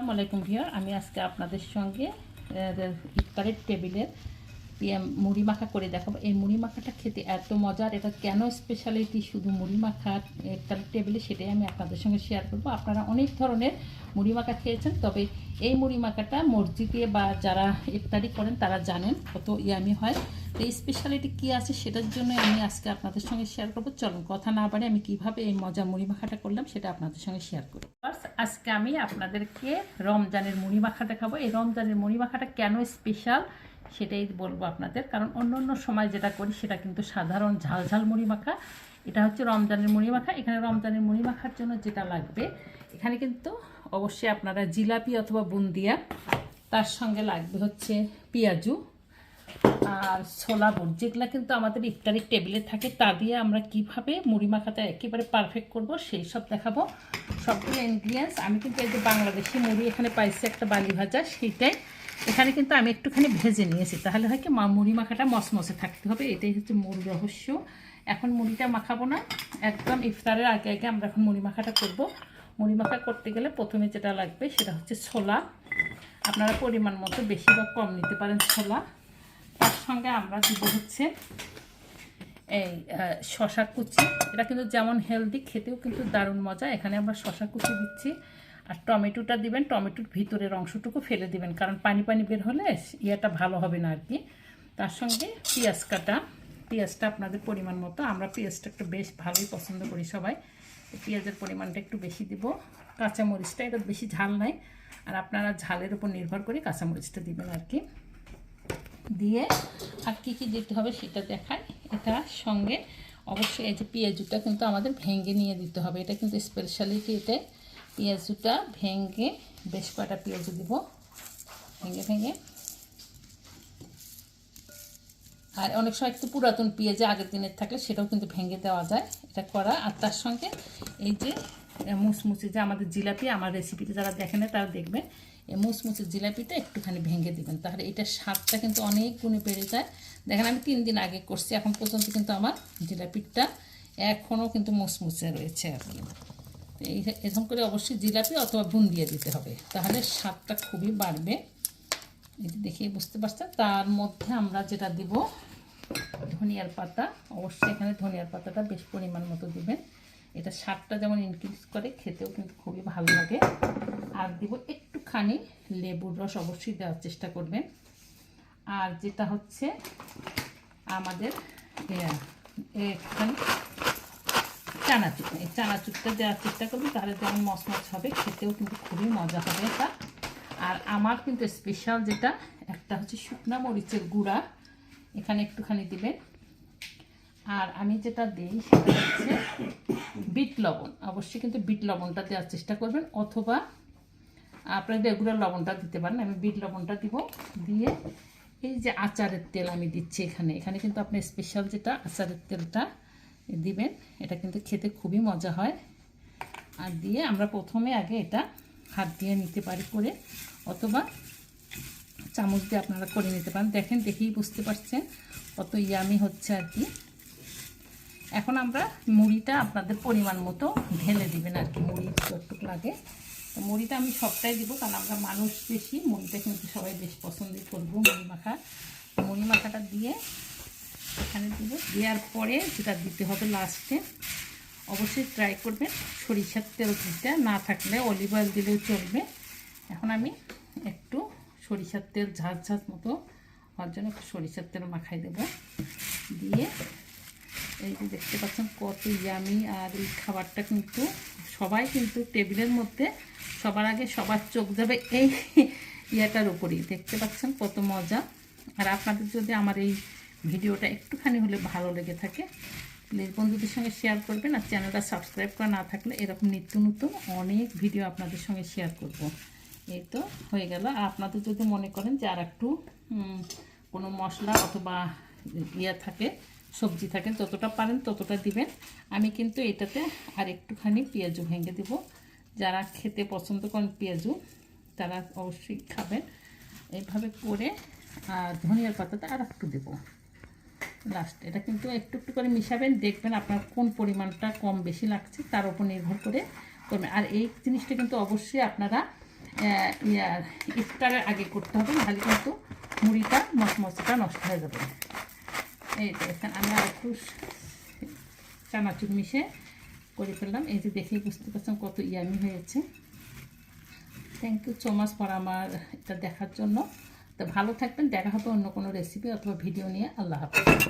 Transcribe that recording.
আসসালামু আলাইকুম ভিয়ার আমি আজকে আপনাদের সঙ্গে ইফতারের টেবিলের পিএম মুড়ি মাখা করে দেখাবো। এই মুড়ি মাখাটা খেতে এত মজার এটা কেন স্পেশালিটি শুধু মুড়ি মাখা ইফতারের টেবিলে সেটাই আমি আপনাদের সঙ্গে শেয়ার করব। আপনারা অনেক ধরনের মুড়ি মাখা খেয়েছেন, তবে এই মুড়ি মাখাটা মসজিদে বা যারা ইফতারি করেন তারা জানেন কত ইয়ামি হয়। তো এই স্পেশালিটি কী আছে সেটার জন্য আমি আজকে আপনাদের সঙ্গে শেয়ার করব। চলুন, কথা না বাড়ে আমি কীভাবে এই মজা মুড়ি মাখাটা করলাম সেটা আপনাদের সঙ্গে শেয়ার করব আজকে আমি আপনাদেরকে রমজানের মুড়ি মাখা দেখাবো। এই রমজানের মুড়ি মাখাটা কেন স্পেশাল সেটাই বলব আপনাদের। কারণ অন্য অন্য সময় যেটা করি সেটা কিন্তু সাধারণ ঝাল ঝাল মুড়ি মাখা এটা হচ্ছে রমজানের মুড়ি মাখা এখানে রমজানের মুড়ি মাখার জন্য যেটা লাগবে, এখানে কিন্তু অবশ্যই আপনারা জিলাপি অথবা বুন্দিয়া, তার সঙ্গে লাগবে হচ্ছে পেঁয়াজু। আর ছোলা বুট যেগুলো কিন্তু আমাদের ইফতারির টেবিলে থাকে, তা দিয়ে আমরা কীভাবে মুড়ি মাখাটা একেবারে পারফেক্ট করব, সেই সব দেখাবো। সবগুলো ইনগ্রিডিয়েন্টস আমি কিন্তু এই যে বাংলাদেশি মুড়ি এখানে পাইছি একটা বালি ভাজা সেইটাই এখানে কিন্তু আমি একটুখানি ভেজে নিয়েছি, তাহলে হয় কি মা, মুড়ি মাখাটা মসমসে থাকতে হবে, এটাই হচ্ছে মূল রহস্য। এখন মুড়িটা মাখাবো না, একদম ইফতারের আগে আগে আমরা এখন মুড়ি মাখাটা করব। মুড়ি মাখা করতে গেলে প্রথমে যেটা লাগবে সেটা হচ্ছে ছোলা। আপনারা পরিমাণ মতো বেশি বা কম নিতে পারেন ছোলা। তার সঙ্গে আমরা দিব হচ্ছে এই শশা কুচি। এটা কিন্তু যেমন হেলদি খেতেও কিন্তু দারুণ মজা। এখানে আমরা শশা কুচি দিচ্ছি আর টমেটোটা দিবেন, টমেটোর ভিতরের অংশটুকু ফেলে দিবেন, কারণ পানি পানি বের হলে ইয়েটা ভালো হবে না আর কি। তার সঙ্গে পেঁয়াজ কাটা। পেঁয়াজটা আপনাদের পরিমাণ মতো। আমরা পেঁয়াজটা একটু বেশ ভালোই পছন্দ করি সবাই। পেঁয়াজের পরিমাণটা একটু বেশি দিব। কাঁচামরিচটা এটা বেশি ঝাল নাই। আর আপনারা ঝালের উপর নির্ভর করে কাঁচামরিচটা দিবেন আর কি। দিয়ে আর কী কী দিতে হবে সেটা দেখায় এটা সঙ্গে অবশ্যই এই যে পেঁয়াজুটা কিন্তু আমাদের ভেঙে নিয়ে দিতে হবে। এটা কিন্তু স্পেশালিটি এটা পেঁয়াজুটা ভেঙে বেশ কয়টা পেঁয়াজু দিব? ভেঙে ভেঙে। আর অনেক সময় একটু পুরাতন পেঁয়াজে আগের দিনের থাকলে সেটাও কিন্তু ভেঙে দেওয়া যায়। এটা করা আর তার সঙ্গে এই যে আহ, মুচমুচে যে আমাদের জিলাপি আমার রেসিপিতে যারা দেখে না তারা দেখবেন। মুচমুচে জিলাপিটা একটুখানি ভেঙে দিবেন। তাহলে এটার স্বাদটা কিন্তু অনেক গুণে বেড়ে যায়। দেখেন, আমি তিন দিন আগে করছি, এখন পর্যন্ত কিন্তু আমার জিলাপিটা এখনও কিন্তু মুচমুচে রয়েছে এখন। এই এরকম করে অবশ্যই জিলাপি অথবা বুন দিয়ে দিতে হবে। তাহলে স্বাদটা খুবই বাড়বে। যে দেখে বুঝতে পারছেন? তার মধ্যে আমরা যেটা দিব, ধনিয়ার পাতা। অবশ্যই এখানে ধনিয়ার পাতাটা বেশ পরিমাণ মতো দিবেন। এটা স্বাদটা যেমন ইনক্রিজ করে, খেতেও কিন্তু খুবই ভালো লাগে। আর দিব একটুখানি লেবুর রস অবশ্যই দেওয়ার চেষ্টা করবেন। আর যেটা হচ্ছে আমাদের একটুখানি চানাচুর। এই চানাচুরটা দেওয়ার চেষ্টা করবেন তাহলে যেমন মচমচ হবে, খেতেও কিন্তু খুবই মজা হবে এটা। আর আমার কিন্তু স্পেশাল যেটা, একটা হচ্ছে শুকনা মরিচের গুঁড়া, এখানে একটুখানি দিবেন। আর আমি যেটা দিই সেটা হচ্ছে বিট লবণ। অবশ্যই কিন্তু বিট লবণটা দেওয়ার চেষ্টা করবেন, অথবা আপনার রেগুলার লবণটা দিতে পারেন, আমি বিট লবণটা দিব। দিয়ে এই যে আচারের তেল আমি দিচ্ছি এখানে। এখানে কিন্তু আপনি স্পেশাল যেটা আচারের তেলটা দিবেন, এটা কিন্তু খেতে খুবই মজা হয়। আর দিয়ে আমরা প্রথমে আগে এটা হাত দিয়ে নিতে পারি করে, অথবা চামচ দিয়ে আপনারা করে নিতে পারেন। দেখেন, দেখেই বুঝতে পারছেন কত ইয়ামি হচ্ছে আর কি। এখন আমরা মুড়িটা আপনাদের পরিমাণ মতো ঢেলে দিবেন আর কি, মুড়ি যতটুকু লাগে। মুড়িটা আমি সবটাই দিব, কারণ আমরা মানুষ বেশি, মুড়িটা কিন্তু সবাই বেশ পছন্দই করব, মুড়ি মাখা। মুড়ি মাখাটা দিয়ে এখানে দিব। দেওয়ার পরে যেটা দিতে হবে লাস্টে অবশ্যই ট্রাই করবেন সরিষার তেল দিতে না থাকলে অলিভ অয়েল দিলেও চলবে। এখন আমি একটু সরিষার তেল ঝাঁঝ ঝাঁঝ মতো হওয়ার জন্য একটু সরিষার তেল মাখাই দেবো। দিয়ে এই যে দেখতে পাচ্ছেন কত ইয়ামি আর এই খাবারটা কিন্তু সবাই কিন্তু টেবিলের মধ্যে সবার আগে সবার চোখ যাবে এই ইয়েটার উপরেই। দেখতে পাচ্ছেন কত মজা। আর আপনাদের যদি আমার এই ভিডিওটা একটুখানি হলে ভালো লেগে থাকে প্লিজ বন্ধুদের সঙ্গে শেয়ার করবেন আর চ্যানেলটা সাবস্ক্রাইব করা না থাকলে এরকম নিত্য নতুন অনেক ভিডিও আপনাদের সঙ্গে শেয়ার করব। এই তো হয়ে গেল। আপনাদের যদি মনে করেন যে আর একটু কোনো মশলা অথবা ইয়ে থাকে সবজি থাকে যতটা পারেন, ততটা দিবেন। আমি কিন্তু এটাতে আর একটুখানি পেঁয়াজু ভেঙে দিব। যারা খেতে পছন্দ করেন পেঁয়াজু, তারা অবশ্যই খাবেন। এইভাবে করে, আর ধনিয়ার পাতাটা আর একটু দেবো। লাস্ট এটা কিন্তু একটু একটু করে মিশাবেন, দেখবেন আপনার কোন পরিমাণটা কম বেশি লাগছে, তার উপর নির্ভর করে করবেন। আর এই জিনিসটা কিন্তু অবশ্যই আপনারা ইফতারের আগে করতে হবে, নাহলে কিন্তু মুড়িটা, মশমশটা নষ্ট হয়ে যাবে। এই আমি আর একটু চানাচুর মিশে করে ফেললাম। এই যে দেখেই বুঝতে পারছেন কত ইয়ামি হয়েছে। Thank you so much for আমার এটা দেখার জন্য। তো ভালো থাকবেন, দেখা হবে অন্য কোনো রেসিপি অথবা ভিডিও নিয়ে। আল্লাহ হাফেজ।